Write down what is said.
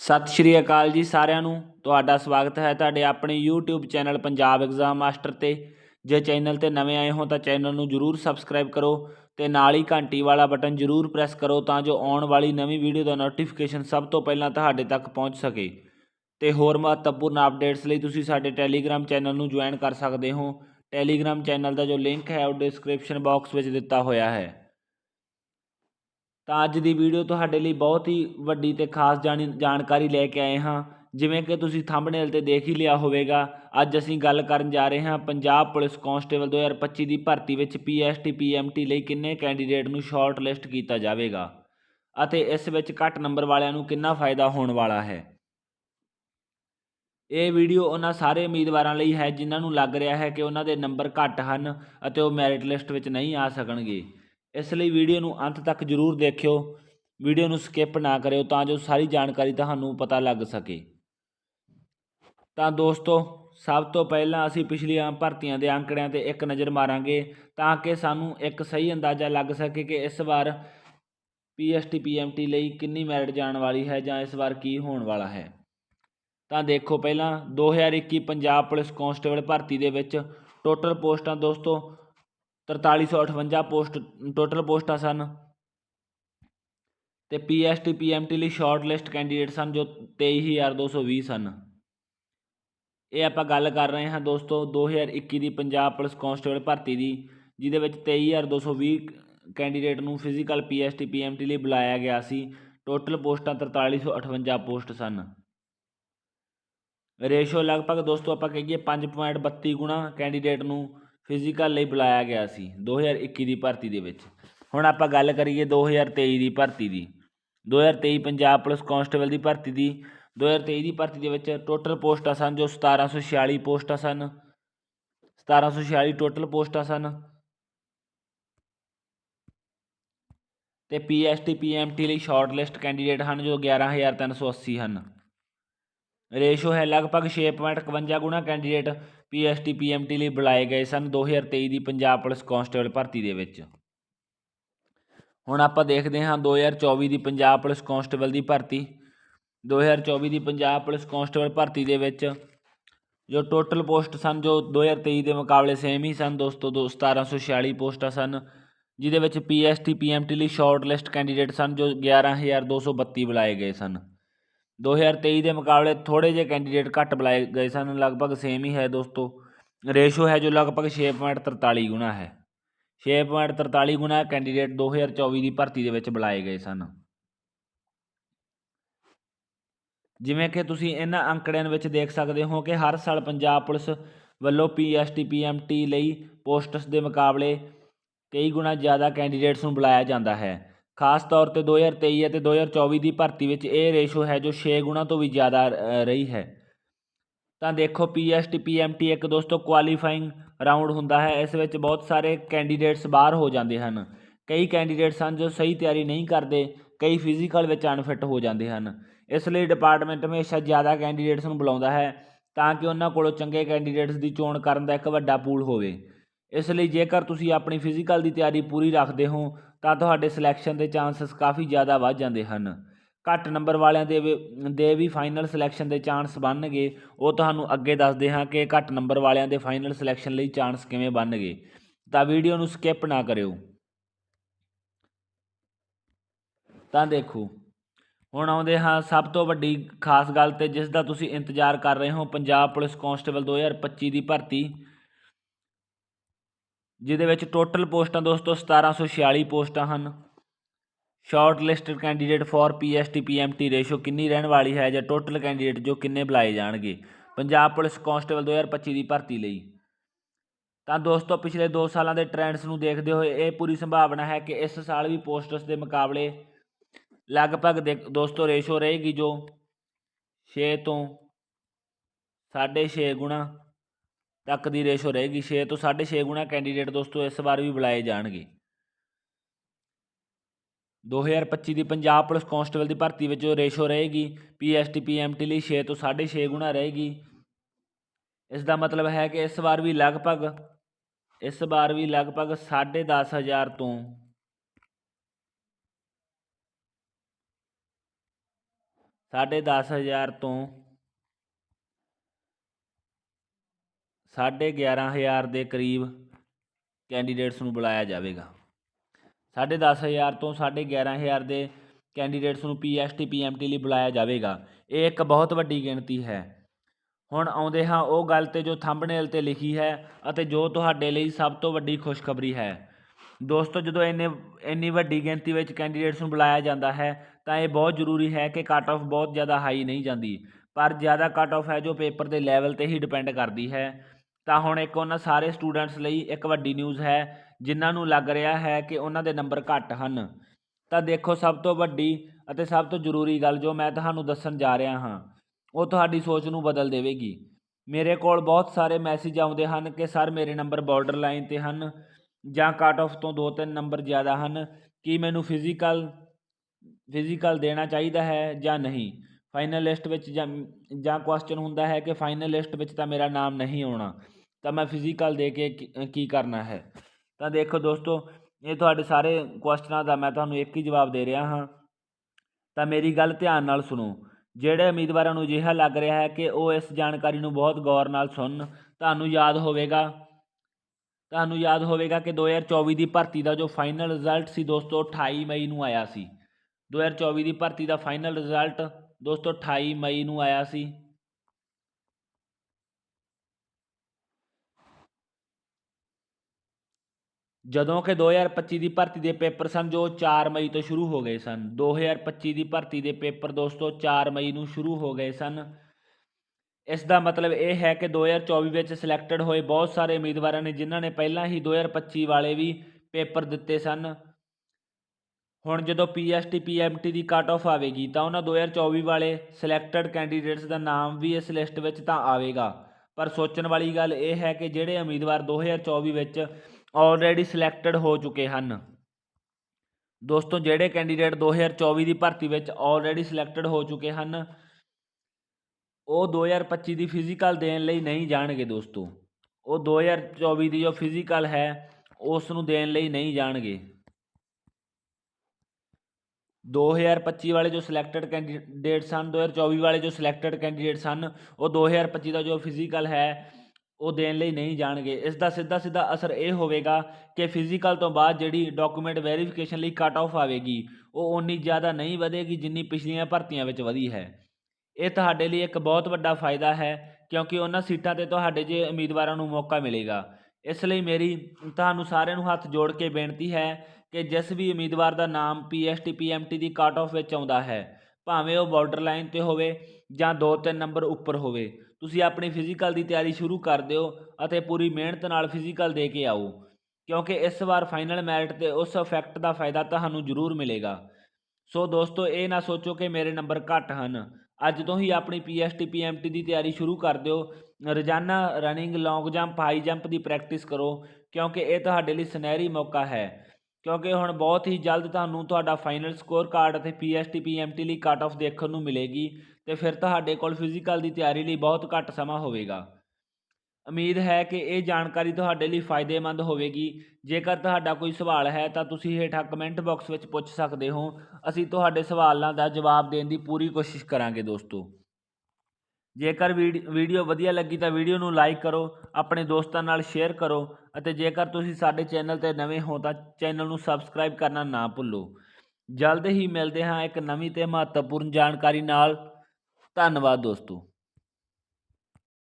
ਸਤਿ ਸ਼੍ਰੀ ਅਕਾਲ ਜੀ ਸਾਰਿਆਂ ਨੂੰ। ਤੁਹਾਡਾ ਸਵਾਗਤ ਹੈ ਤੁਹਾਡੇ ਆਪਣੇ YouTube channel Punjab exam master ਤੇ। ਜੇ ਚੈਨਲ ਤੇ ਨਵੇਂ ਆਏ ਹੋ ਤਾਂ ਚੈਨਲ ਨੂੰ ਜਰੂਰ ਸਬਸਕ੍ਰਾਈਬ ਕਰੋ ਤੇ ਨਾਲ ਹੀ ਘੰਟੀ ਵਾਲਾ ਬਟਨ ਜਰੂਰ ਪ੍ਰੈਸ ਕਰੋ ਤਾਂ ਜੋ ਆਉਣ ਵਾਲੀ ਨਵੀਂ ਵੀਡੀਓ ਦਾ ਨੋਟੀਫਿਕੇਸ਼ਨ ਸਭ ਤੋਂ ਪਹਿਲਾਂ ਤੁਹਾਡੇ ਤੱਕ ਪਹੁੰਚ ਸਕੇ। ਤੇ ਹੋਰ ਮਹੱਤਵਪੂਰਨ ਅਪਡੇਟਸ ਲਈ ਤੁਸੀਂ ਸਾਡੇ ਟੈਲੀਗ੍ਰam ਚੈਨਲ ਨੂੰ ਜੁਆਇਨ ਕਰ ਸਕਦੇ ਹੋ। ਟੈਲੀਗ੍ਰam ਚੈਨਲ ਦਾ ਜੋ ਲਿੰਕ ਹੈ ਉਹ ਡਿਸਕ੍ਰਿਪਸ਼ਨ ਬਾਕਸ ਵਿੱਚ ਦਿੱਤਾ ਹੋਇਆ ਹੈ। ਤਾਂ ਅੱਜ ਦੀ ਵੀਡੀਓ ਤੁਹਾਡੇ ਲਈ ਬਹੁਤ ਹੀ ਵੱਡੀ ਤੇ ਖਾਸ ਜਾਣੀ ਜਾਣਕਾਰੀ ਲੈ ਕੇ ਆਏ ਹਾਂ। ਜਿਵੇਂ ਕਿ ਤੁਸੀਂ ਥੰਬਨੇਲ ਤੇ ਦੇਖ ਹੀ ਲਿਆ ਹੋਵੇਗਾ, ਅੱਜ ਅਸੀਂ ਗੱਲ ਕਰਨ ਜਾ ਰਹੇ ਹਾਂ ਪੰਜਾਬ ਪੁਲਿਸ ਕਾਂਸਟੇਬਲ 2025 ਦੀ ਭਰਤੀ ਵਿੱਚ ਪੀਐਸਟੀ ਪੀਐਮਟੀ ਲਈ ਕਿੰਨੇ ਕੈਂਡੀਡੇਟ ਨੂੰ ਸ਼ਾਰਟ ਲਿਸਟ ਕੀਤਾ ਜਾਵੇਗਾ ਅਤੇ ਇਸ ਵਿੱਚ ਘੱਟ ਨੰਬਰ ਵਾਲਿਆਂ ਨੂੰ ਕਿੰਨਾ ਫਾਇਦਾ ਹੋਣ ਵਾਲਾ ਹੈ। ਇਹ ਵੀਡੀਓ ਉਹਨਾਂ ਸਾਰੇ ਉਮੀਦਵਾਰਾਂ ਲਈ ਹੈ ਜਿਨ੍ਹਾਂ ਨੂੰ ਲੱਗ ਰਿਹਾ ਹੈ ਕਿ ਉਹਨਾਂ ਦੇ ਨੰਬਰ ਘੱਟ ਹਨ ਅਤੇ ਉਹ ਮੈਰਿਟ ਲਿਸਟ ਵਿੱਚ ਨਹੀਂ ਆ ਸਕਣਗੇ। ਇਸ ਲਈ ਵੀਡੀਓ ਨੂੰ ਅੰਤ ਤੱਕ ਜ਼ਰੂਰ ਦੇਖਿਓ। ਵੀਡੀਓ ਨੂੰ ਸਕਿਪ ਨਾ ਕਰਿਓ ਤਾਂ ਜੋ ਸਾਰੀ ਜਾਣਕਾਰੀ ਤੁਹਾਨੂੰ ਪਤਾ ਲੱਗ ਸਕੇ। ਤਾਂ ਦੋਸਤੋ, ਸਭ ਤੋਂ ਪਹਿਲਾਂ ਅਸੀਂ ਪਿਛਲੀਆਂ ਭਰਤੀਆਂ ਦੇ ਅੰਕੜਿਆਂ ਤੇ ਇੱਕ ਨਜ਼ਰ ਮਾਰਾਂਗੇ ਤਾਂ ਕਿ ਸਾਨੂੰ ਇੱਕ ਸਹੀ ਅੰਦਾਜ਼ਾ ਲੱਗ ਸਕੇ ਕਿ ਇਸ ਵਾਰ ਪੀਐਸਟੀ ਪੀਐਮਟੀ ਲਈ ਕਿੰਨੀ ਮੈਰਿਟ ਜਾਣ ਵਾਲੀ ਹੈ ਜਾਂ ਇਸ ਵਾਰ ਕੀ ਹੋਣ ਵਾਲਾ ਹੈ। ਤਾਂ ਦੇਖੋ ਪਹਿਲਾਂ 2021 ਪੰਜਾਬ ਪੁਲਿਸ ਕਾਂਸਟੇਬਲ ਭਰਤੀ ਦੇ ਵਿੱਚ ਟੋਟਲ ਪੋਸਟਾਂ ਦੋਸਤੋ 4358 ਪੋਸਟ, ਟੋਟਲ ਪੋਸਟਾਂ ਸਨ। ਤੇ ਪੀਐਸਟੀ ਪੀਐਮਟੀ ਲਈ ਸ਼ਾਰਟ ਲਿਸਟ ਕੈਂਡੀਡੇਟ ਸਨ ਜੋ 23220 ਸਨ। ਇਹ ਆਪਾਂ ਗੱਲ ਕਰ ਰਹੇ ਹਾਂ ਦੋਸਤੋ 2021 ਦੀ ਪੰਜਾਬ ਪੁਲਿਸ ਕਾਂਸਟੇਬਲ ਭਰਤੀ ਦੀ, ਜਿਹਦੇ ਵਿੱਚ 23220 ਕੈਂਡੀਡੇਟ ਨੂੰ ਫਿਜ਼ੀਕਲ ਪੀਐਸਟੀ ਪੀਐਮਟੀ ਲਈ ਬੁਲਾਇਆ ਗਿਆ ਸੀ। ਟੋਟਲ ਪੋਸਟਾਂ 4358 ਪੋਸਟ ਸਨ। ਰੇਸ਼ੋ ਲਗਭਗ ਦੋਸਤੋ ਆਪਾਂ ਕਹੀਏ 5.32 ਗੁਣਾ ਕੈਂਡੀਡੇਟ ਨੂੰ ਫਿਜ਼ੀਕਲ ਲਈ ਬੁਲਾਇਆ ਗਿਆ ਸੀ 2021 ਦੀ ਭਰਤੀ ਦੇ ਵਿੱਚ। ਹੁਣ ਆਪਾਂ ਗੱਲ ਕਰੀਏ 2023 ਦੀ ਭਰਤੀ ਦੀ। 2023 ਪੰਜਾਬ ਪੁਲਿਸ ਕਾਂਸਟੇਬਲ ਦੀ ਭਰਤੀ ਦੀ। 2023 ਦੀ ਭਰਤੀ ਦੇ ਵਿੱਚ ਟੋਟਲ ਪੋਸਟਾਂ ਸਨ ਜੋ 1746 ਪੋਸਟਾਂ ਸਨ। 1746 ਟੋਟਲ ਪੋਸਟਾਂ ਸਨ। ਤੇ ਪੀਐਸਟੀ ਪੀਐਮਟੀ ਲਈ ਸ਼ਾਰਟ ਲਿਸਟ ਕੈਂਡੀਡੇਟ ਹਨ ਜੋ 11380 ਹਨ। ਰੇਸ਼ੋ ਹੈ ਲਗਭਗ 6.51 ਗੁਣਾ ਕੈਂਡੀਡੇਟ ਪੀਐਸਟੀ ਪੀਐਮਟੀ ਲਈ ਬੁਲਾਏ ਗਏ ਸਨ 2023 ਦੀ ਪੰਜਾਬ ਪੁਲਿਸ ਕਾਂਸਟੇਬਲ ਭਰਤੀ ਦੇ ਵਿੱਚ। ਹੁਣ ਆਪਾਂ ਦੇਖਦੇ ਹਾਂ 2024 ਦੀ ਪੰਜਾਬ ਪੁਲਿਸ ਕਾਂਸਟੇਬਲ ਦੀ ਭਰਤੀ। 2024 ਦੀ ਪੰਜਾਬ ਪੁਲਿਸ ਕਾਂਸਟੇਬਲ ਭਰਤੀ ਦੇ ਵਿੱਚ ਜੋ ਟੋਟਲ ਪੋਸਟ ਸਨ, ਜੋ 2023 ਦੇ ਮੁਕਾਬਲੇ ਸੇਮ ਹੀ ਸਨ ਦੋਸਤੋ ਦੋ 1746 ਪੋਸਟਾਂ ਸਨ, ਜਿਹਦੇ ਵਿੱਚ ਪੀਐਸਟੀ, ਪੀਐਮਟੀ ਲਈ ਸ਼ਾਰਟ ਲਿਸਟ ਕੈਂਡੀਡੇਟ ਸਨ, ਜੋ 11232 ਬੁਲਾਏ ਗਏ ਸਨ। 2023 ਦੇ ਮੁਕਾਬਲੇ ਥੋੜ੍ਹੇ ਜਿਹੇ ਕੈਂਡੀਡੇਟ ਘੱਟ ਬੁਲਾਏ ਗਏ ਸਨ, ਲਗਭਗ ਸੇਮ ਹੀ ਹੈ ਦੋਸਤੋ। ਰੇਸ਼ੋ ਹੈ ਜੋ ਲਗਭਗ 6.43 ਗੁਣਾ ਹੈ। 6.43 ਗੁਣਾ ਕੈਂਡੀਡੇਟ 2024 ਦੀ ਭਰਤੀ ਦੇ ਵਿੱਚ ਬੁਲਾਏ ਗਏ ਸਨ। ਜਿਵੇਂ ਕਿ ਤੁਸੀਂ ਇਹਨਾਂ ਅੰਕੜਿਆਂ ਵਿੱਚ ਦੇਖ ਸਕਦੇ ਹੋ ਕਿ ਹਰ ਸਾਲ ਪੰਜਾਬ ਪੁਲਿਸ ਵੱਲੋਂ ਪੀਐਸਟੀ ਪੀਐਮਟੀ ਲਈ ਪੋਸਟਸ ਦੇ ਮੁਕਾਬਲੇ ਕਈ ਗੁਣਾ ਜ਼ਿਆਦਾ ਕੈਂਡੀਡੇਟਸ ਨੂੰ ਬੁਲਾਇਆ ਜਾਂਦਾ ਹੈ। ਖਾਸ ਤੌਰ ਤੇ 2023 ਅਤੇ 2024 ਦੀ ਭਰਤੀ ਵਿੱਚ ਇਹ ਰੇਸ਼ੋ ਹੈ ਜੋ 6 ਗੁਣਾ ਤੋਂ ਵੀ ਜ਼ਿਆਦਾ ਰਹੀ ਹੈ। ਤਾਂ ਦੇਖੋ ਪੀਐਸਟੀ ਪੀਐਮਟੀ ਇੱਕ ਦੋਸਤੋ ਕੁਆਲੀਫਾਈਂਗ ਰਾਊਂਡ ਹੁੰਦਾ ਹੈ। ਇਸ ਵਿੱਚ ਬਹੁਤ ਸਾਰੇ ਕੈਂਡੀਡੇਟਸ ਬਾਹਰ ਹੋ ਜਾਂਦੇ ਹਨ। ਕਈ ਕੈਂਡੀਡੇਟਸ ਹਨ ਜੋ ਸਹੀ ਤਿਆਰੀ ਨਹੀਂ ਕਰਦੇ, ਕਈ ਫਿਜ਼ੀਕਲ ਵਿੱਚ ਅਨਫਿਟ ਹੋ ਜਾਂਦੇ ਹਨ। ਇਸ ਲਈ ਡਿਪਾਰਟਮੈਂਟ ਹਮੇਸ਼ਾ ਜ਼ਿਆਦਾ ਕੈਂਡੀਡੇਟਸ ਨੂੰ ਬੁਲਾਉਂਦਾ ਹੈ ਤਾਂ ਕਿ ਉਹਨਾਂ ਕੋਲੋਂ ਚੰਗੇ ਕੈਂਡੀਡੇਟਸ ਦੀ ਚੋਣ ਕਰਨ ਦਾ ਇੱਕ ਵੱਡਾ ਪੂਲ ਹੋਵੇ। ਇਸ ਲਈ ਜੇਕਰ ਤੁਸੀਂ ਆਪਣੀ ਫਿਜ਼ੀਕਲ ਦੀ ਤਿਆਰੀ ਪੂਰੀ ਰੱਖਦੇ ਹੋ, ਤਾਂ ਤੁਹਾਡੇ ਸਿਲੈਕਸ਼ਨ ਦੇ ਚਾਂਸਸ ਕਾਫੀ ਜ਼ਿਆਦਾ ਵੱਧ ਜਾਂਦੇ ਹਨ। ਘੱਟ ਨੰਬਰ ਵਾਲਿਆਂ ਦੇ ਦੇ ਵੀ ਫਾਈਨਲ ਸਿਲੈਕਸ਼ਨ ਦੇ ਚਾਂਸ ਬਣਨਗੇ। ਉਹ ਤੁਹਾਨੂੰ ਅੱਗੇ ਦੱਸਦੇ ਹਾਂ ਕਿ ਘੱਟ ਨੰਬਰ ਵਾਲਿਆਂ ਦੇ ਫਾਈਨਲ ਸਿਲੈਕਸ਼ਨ ਲਈ ਚਾਂਸ ਕਿਵੇਂ ਬਣਨਗੇ। ਤਾਂ ਵੀਡੀਓ ਨੂੰ ਸਕਿਪ ਨਾ ਕਰਿਓ। ਤਾਂ ਦੇਖੋ, ਹੁਣ ਆਉਂਦੇ ਹਾਂ ਸਭ ਤੋਂ ਵੱਡੀ ਖਾਸ ਗੱਲ ਤੇ ਜਿਸ ਦਾ ਤੁਸੀਂ ਇੰਤਜ਼ਾਰ ਕਰ ਰਹੇ ਹੋ, ਪੰਜਾਬ ਪੁਲਿਸ ਕਾਂਸਟੇਬਲ 2025 ਦੀ ਭਰਤੀ। ਜਿਹਦੇ ਵਿੱਚ ਟੋਟਲ ਪੋਸਟਾਂ ਦੋਸਤੋ 1746 ਪੋਸਟਾਂ ਹਨ। Short listed candidate for PST PMT ratio ਕਿੰਨੀ ਰਹਿਣ ਵਾਲੀ ਹੈ ਜਾਂ ਟੋਟਲ ਕੈਂਡੀਡੇਟ ਜੋ ਕਿੰਨੇ ਬੁਲਾਏ ਜਾਣਗੇ? ਪੰਜਾਬ ਪੁਲਿਸ ਕਾਂਸਟੇਬਲ 2025 ਦੀ ਭਰਤੀ ਲਈ। ਤਾਂ ਦੋਸਤੋ ਪਿਛਲੇ 2 ਸਾਲਾਂ ਦੇ ਟ੍ਰੈਂਡਸ ਨੂੰ ਦੇਖਦੇ ਹੋਏ ਇਹ ਪੂਰੀ ਸੰਭਾਵਨਾ ਹੈ ਕਿ ਇਸ ਸਾਲ ਵੀ ਪੋਸਟਸ ਦੇ ਮੁਕਾਬਲੇ ਲਗਭਗ ਦੋਸਤੋ ਰੇਸ਼ੋ ਰਹੇਗੀ ਜੋ 6 ਤੋਂ 6.5 ਗੁਣਾ ਤੱਕ ਦੀ ਰੇਸ਼ੋ ਰਹੇਗੀ 6 ਤੋਂ 6.5 ਗੁਣਾ ਕੈਂਡੀਡੇਟ ਦੋਸਤੋ ਇਸ ਵਾਰ ਵੀ ਬੁਲਾਏ ਜਾਣਗੇ। 2025 ਦੀ ਪੰਜਾਬ ਪੁਲਿਸ ਕਾਂਸਟੇਬਲ ਦੀ ਭਰਤੀ ਵਿੱਚ ਰੇਸ਼ੋ ਰਹੇਗੀ ਪੀਐਸਟੀ ਪੀਐਮਟੀ ਲਈ 6 ਤੋਂ 6.5 ਗੁਣਾ ਰਹੇਗੀ। ਇਸ ਦਾ ਮਤਲਬ ਹੈ ਕਿ ਇਸ ਵਾਰ ਵੀ ਲਗਭਗ, ਇਸ ਵਾਰ ਵੀ ਲਗਭਗ 10500 ਤੋਂ ਸਾਢੇ ਦਸ ਹਜ਼ਾਰ ਤੋਂ ਸਾਢੇ ਗਿਆਰਾਂ ਹਜ਼ਾਰ ਦੇ ਕਰੀਬ ਕੈਂਡੀਡੇਟਸ ਨੂੰ ਬੁਲਾਇਆ ਜਾਵੇਗਾ। ਸਾਢੇ ਦਸ ਹਜ਼ਾਰ ਤੋਂ ਸਾਢੇ ਗਿਆਰਾਂ ਹਜ਼ਾਰ ਦੇ ਕੈਂਡੀਡੇਟਸ ਨੂੰ ਪੀਐਸਟੀ ਪੀਐਮਟੀ ਲਈ ਬੁਲਾਇਆ ਜਾਵੇਗਾ। ਇਹ ਇੱਕ ਬਹੁਤ ਵੱਡੀ ਗਿਣਤੀ ਹੈ। ਹੁਣ ਆਉਂਦੇ ਹਾਂ ਉਹ ਗੱਲ ਤੇ ਜੋ ਥੰਬਨੇਲ ਤੇ ਲਿਖੀ ਹੈ ਅਤੇ ਜੋ ਤੁਹਾਡੇ ਲਈ ਸਭ ਤੋਂ ਵੱਡੀ ਖੁਸ਼ਖਬਰੀ ਹੈ। ਦੋਸਤੋ, ਜਦੋਂ ਇੰਨੇ, ਇੰਨੀ ਵੱਡੀ ਗਿਣਤੀ ਵਿੱਚ ਕੈਂਡੀਡੇਟਸ ਨੂੰ ਬੁਲਾਇਆ ਜਾਂਦਾ ਹੈ, ਤਾਂ ਇਹ ਬਹੁਤ ਜ਼ਰੂਰੀ ਹੈ ਕਿ ਕੱਟ ਆਫ ਬਹੁਤ ਜ਼ਿਆਦਾ ਹਾਈ ਨਹੀਂ ਜਾਂਦੀ, ਪਰ ਜ਼ਿਆਦਾ ਕੱਟ ਆਫ ਹੈ ਜੋ ਪੇਪਰ ਦੇ ਲੈਵਲ ਤੇ ਹੀ ਡਿਪੈਂਡ ਕਰਦੀ ਹੈ। ਤਾਂ ਹੁਣ ਇੱਕ ਉਹਨਾਂ ਸਾਰੇ ਸਟੂਡੈਂਟਸ ਲਈ ਇੱਕ ਵੱਡੀ ਨਿਊਜ਼ ਹੈ, ਜਿਨ੍ਹਾਂ ਨੂੰ ਲੱਗ ਰਿਹਾ ਹੈ ਕਿ ਉਹਨਾਂ ਦੇ ਨੰਬਰ ਘੱਟ ਹਨ। ਤਾਂ ਦੇਖੋ, ਸਭ ਤੋਂ ਵੱਡੀ ਅਤੇ ਸਭ ਤੋਂ ਜ਼ਰੂਰੀ ਗੱਲ ਜੋ ਮੈਂ ਤੁਹਾਨੂੰ ਦੱਸਣ ਜਾ ਰਿਹਾ ਹਾਂ, ਉਹ ਤੁਹਾਡੀ ਸੋਚ ਨੂੰ ਬਦਲ ਦੇਵੇਗੀ। ਮੇਰੇ ਕੋਲ ਬਹੁਤ ਸਾਰੇ ਮੈਸੇਜ ਆਉਂਦੇ ਹਨ ਕਿ, ਸਰ, ਮੇਰੇ ਨੰਬਰ ਬਾਰਡਰ ਲਾਈਨ ਤੇ ਹਨ ਜਾਂ ਕੱਟ ਆਫ ਤੋਂ ਦੋ ਤਿੰਨ ਨੰਬਰ ਜ਼ਿਆਦਾ ਹਨ। ਕੀ ਮੈਨੂੰ ਫਿਜ਼ੀਕਲ ਫਿਜ਼ੀਕਲ ਦੇਣਾ ਚਾਹੀਦਾ ਹੈ ਜਾਂ ਨਹੀਂ? ਫਾਈਨਲ ਲਿਸਟ ਵਿੱਚ ਜਾਂ ਜਾਂ ਕੁਐਸਚਨ ਹੁੰਦਾ ਹੈ ਕਿ ਫਾਈਨਲ ਲਿਸਟ ਵਿੱਚ ਤਾਂ ਮੇਰਾ ਨਾਮ ਨਹੀਂ ਆਉਣਾ। ਤਾਂ ਮੈਂ ਫਿਜ਼ੀਕਲ ਦੇ ਕੇ ਕੀ- ਕਰਨਾ ਹੈ। ਤਾਂ ਦੇਖੋ ਦੋਸਤੋ, ਇਹ ਤੁਹਾਡੇ ਸਾਰੇ ਕੁਐਸਚਨਾਂ ਦਾ ਮੈਂ ਤੁਹਾਨੂੰ ਇੱਕ ਹੀ ਜਵਾਬ ਦੇ ਰਿਹਾ ਹਾਂ। ਤਾਂ ਮੇਰੀ ਗੱਲ ਧਿਆਨ ਨਾਲ ਸੁਣੋ। ਜਿਹੜੇ ਉਮੀਦਵਾਰਾਂ ਨੂੰ ਅਜਿਹਾ ਲੱਗ ਰਿਹਾ ਹੈ ਕਿ ਉਹ ਇਸ ਜਾਣਕਾਰੀ ਨੂੰ ਬਹੁਤ ਗੌਰ ਨਾਲ ਸੁਣਨ, ਤੁਹਾਨੂੰ ਯਾਦ ਹੋਵੇਗਾ। ਤੁਹਾਨੂੰ ਯਾਦ ਹੋਵੇਗਾ ਕਿ 2024 ਦੀ ਭਰਤੀ ਦਾ ਜੋ ਫਾਈਨਲ ਰਿਜ਼ਲਟ ਸੀ ਦੋਸਤੋ 28 ਮਈ ਨੂੰ ਆਇਆ ਸੀ। 2024 ਦੀ ਭਰਤੀ ਦਾ ਫਾਈਨਲ ਰਿਜ਼ਲਟ ਦੋਸਤੋ 28 ਮਈ ਨੂੰ ਆਇਆ ਸੀ। ਜਦੋਂ ਕਿ 2025 ਦੀ ਭਰਤੀ ਦੇ ਪੇਪਰ ਸਨ ਜੋ 4 ਮਈ ਤੋਂ ਸ਼ੁਰੂ ਹੋ ਗਏ ਸਨ। 2025 ਦੀ ਭਰਤੀ ਦੇ ਪੇਪਰ ਦੋਸਤੋ 4 ਮਈ ਨੂੰ ਸ਼ੁਰੂ ਹੋ ਗਏ ਸਨ। ਇਸ ਦਾ ਮਤਲਬ ਇਹ ਹੈ ਕਿ 2024 ਵਿੱਚ ਸਿਲੈਕਟਡ ਹੋਏ ਬਹੁਤ ਸਾਰੇ ਉਮੀਦਵਾਰਾਂ ਨੇ ਜਿਨ੍ਹਾਂ ਨੇ ਪਹਿਲਾਂ ਹੀ 2025 ਵਾਲੇ ਵੀ ਪੇਪਰ ਦਿੱਤੇ ਸਨ। ਹੁਣ ਜਦੋਂ ਪੀਐਸਟੀ ਪੀਐਮਟੀ ਦੀ ਕੱਟ ਆਫ ਆਵੇਗੀ ਤਾਂ ਉਹਨਾਂ 2024 ਵਾਲੇ ਸਿਲੈਕਟਡ ਕੈਂਡੀਡੇਟਸ ਦਾ ਨਾਮ ਵੀ ਇਸ ਲਿਸਟ ਵਿੱਚ ਤਾਂ ਆਵੇਗਾ। ਪਰ ਸੋਚਣ ਵਾਲੀ ਗੱਲ ਇਹ ਹੈ ਕਿ ਜਿਹੜੇ ਉਮੀਦਵਾਰ 2024 ਵਿੱਚ ਆਲਰੇਡੀ ਸਿਲੈਕਟਡ ਹੋ ਚੁੱਕੇ ਹਨ। ਦੋਸਤੋ, ਜਿਹੜੇ ਕੈਂਡੀਡੇਟ 2024 ਦੀ ਭਰਤੀ ਵਿੱਚ ਆਲਰੇਡੀ ਸਿਲੈਕਟਡ ਹੋ ਚੁੱਕੇ ਹਨ, ਉਹ 2025 ਦੀ ਫਿਜ਼ੀਕਲ ਦੇਣ ਲਈ ਨਹੀਂ ਜਾਣਗੇ ਦੋਸਤੋ। ਉਹ 2024 ਦੀ ਜੋ ਫਿਜ਼ੀਕਲ ਹੈ ਉਸ ਨੂੰ ਦੇਣ ਲਈ ਨਹੀਂ ਜਾਣਗੇ। 2025 ਵਾਲੇ ਜੋ ਸਿਲੈਕਟਡ ਕੈਂਡੀਡੇਟ ਸਨ 2024 ਵਾਲੇ ਜੋ ਸਿਲੈਕਟਡ ਕੈਂਡੀਡੇਟ ਸਨ ਉਹ 2025 ਦਾ ਜੋ ਫਿਜ਼ੀਕਲ ਹੈ ਉਹ ਦੇਣ ਲਈ ਨਹੀਂ ਜਾਣਗੇ। ਇਸ ਦਾ ਸਿੱਧਾ ਸਿੱਧਾ ਅਸਰ ਇਹ ਹੋਵੇਗਾ ਕਿ ਫਿਜ਼ੀਕਲ ਤੋਂ ਬਾਅਦ ਜਿਹੜੀ ਡਾਕੂਮੈਂਟ ਵੈਰੀਫਿਕੇਸ਼ਨ ਲਈ ਕੱਟ ਆਫ ਆਵੇਗੀ, ਉਹ ਓਨੀ ਜ਼ਿਆਦਾ ਨਹੀਂ ਵਧੇਗੀ ਜਿੰਨੀ ਪਿਛਲੀਆਂ ਭਰਤੀਆਂ ਵਿੱਚ ਵਧੀ ਹੈ। ਇਹ ਤੁਹਾਡੇ ਲਈ ਇੱਕ ਬਹੁਤ ਵੱਡਾ ਫਾਇਦਾ ਹੈ, ਕਿਉਂਕਿ ਉਹਨਾਂ ਸੀਟਾਂ ਤੇ ਤੁਹਾਡੇ ਜੇ ਉਮੀਦਵਾਰਾਂ ਨੂੰ ਮੌਕਾ ਮਿਲੇਗਾ। ਇਸ ਲਈ ਮੇਰੀ ਤੁਹਾਨੂੰ ਸਾਰਿਆਂ ਨੂੰ ਹੱਥ ਜੋੜ ਕੇ ਬੇਨਤੀ ਹੈ ਕਿ ਜਿਸ ਵੀ ਉਮੀਦਵਾਰ ਦਾ ਨਾਮ ਪੀਐਸਟੀ ਪੀਐਮਟੀ ਦੀ ਕੱਟ ਆਫ ਵਿੱਚ ਆਉਂਦਾ ਹੈ, ਭਾਵੇਂ ਉਹ ਬਾਰਡਰ ਲਾਈਨ ਤੇ ਹੋਵੇ ਜਾਂ 2-3 ਨੰਬਰ ਉੱਪਰ ਹੋਵੇ ਤੁਸੀਂ ਆਪਣੀ ਫਿਜ਼ੀਕਲ ਦੀ ਤਿਆਰੀ ਸ਼ੁਰੂ ਕਰ ਦਿਓ ਅਤੇ ਪੂਰੀ ਮਿਹਨਤ ਨਾਲ ਫਿਜ਼ੀਕਲ ਦੇ ਕੇ ਆਓ, ਕਿਉਂਕਿ ਇਸ ਵਾਰ ਫਾਈਨਲ ਮੈਰਿਟ ਤੇ ਉਸ ਇਫੈਕਟ ਦਾ ਫਾਇਦਾ ਤੁਹਾਨੂੰ ਜ਼ਰੂਰ ਮਿਲੇਗਾ। ਸੋ ਦੋਸਤੋ, ਇਹ ਨਾ ਸੋਚੋ ਕਿ ਮੇਰੇ ਨੰਬਰ ਘੱਟ ਹਨ। ਅੱਜ ਤੋਂ ਹੀ ਆਪਣੀ ਪੀਐਸਟੀ ਪੀਐਮਟੀ ਦੀ ਤਿਆਰੀ ਸ਼ੁਰੂ ਕਰ ਦਿਓ। ਰੋਜ਼ਾਨਾ running long jump high jump ਦੀ ਪ੍ਰੈਕਟਿਸ ਕਰੋ, ਕਿਉਂਕਿ ਇਹ ਤੁਹਾਡੇ ਲਈ ਸੁਨਹਿਰੀ ਮੌਕਾ ਹੈ। ਕਿਉਂਕਿ ਹੁਣ ਬਹੁਤ ਹੀ ਜਲਦ ਤੁਹਾਨੂੰ ਤੁਹਾਡਾ ਫਾਈਨਲ ਸਕੋਰ ਕਾਰਡ ਅਤੇ ਪੀਐਸਟੀ ਪੀਐਮਟੀ ਲਈ ਕੱਟ ਆਫ ਦੇਖਣ ਨੂੰ ਮਿਲੇਗੀ ਤੇ ਫਿਰ ਤੁਹਾਡੇ ਕੋਲ ਫਿਜ਼ੀਕਲ ਦੀ ਤਿਆਰੀ ਲਈ ਬਹੁਤ ਘੱਟ ਸਮਾਂ ਹੋਵੇਗਾ। ਉਮੀਦ ਹੈ ਕਿ ਇਹ ਜਾਣਕਾਰੀ ਤੁਹਾਡੇ ਲਈ ਫਾਇਦੇਮੰਦ ਹੋਵੇਗੀ। ਜੇਕਰ ਤੁਹਾਡਾ ਕੋਈ ਸਵਾਲ ਹੈ ਤਾਂ ਤੁਸੀਂ ਹੇਠਾਂ ਕਮੈਂਟ ਬਾਕਸ ਵਿੱਚ ਪੁੱਛ ਸਕਦੇ ਹੋ। ਅਸੀਂ ਤੁਹਾਡੇ ਸਵਾਲਾਂ ਦਾ ਜਵਾਬ ਦੇਣ ਦੀ ਪੂਰੀ ਕੋਸ਼ਿਸ਼ ਕਰਾਂਗੇ ਦੋਸਤੋ। ਜੇਕਰ ਵੀਡ- ਵੀਡੀਓ ਵਧੀਆ ਲੱਗੀ ਤਾਂ ਵੀਡੀਓ ਨੂੰ ਲਾਈਕ ਕਰੋ, ਆਪਣੇ ਦੋਸਤਾਂ ਨਾਲ ਸ਼ੇਅਰ ਕਰੋ ਅਤੇ ਜੇਕਰ ਤੁਸੀਂ ਸਾਡੇ ਚੈਨਲ ਤੇ ਨਵੇਂ ਹੋ ਤਾਂ ਚੈਨਲ ਨੂੰ ਸਬਸਕ੍ਰਾਈਬ ਕਰਨਾ ਨਾ ਭੁੱਲੋ। ਜਲਦ ਹੀ ਮਿਲਦੇ ਹਾਂ ਇੱਕ ਨਵੀਂ ਤੇ ਮਹੱਤਵਪੂਰਨ ਜਾਣਕਾਰੀ ਨਾਲ। ਧੰਨਵਾਦ ਦੋਸਤੋ।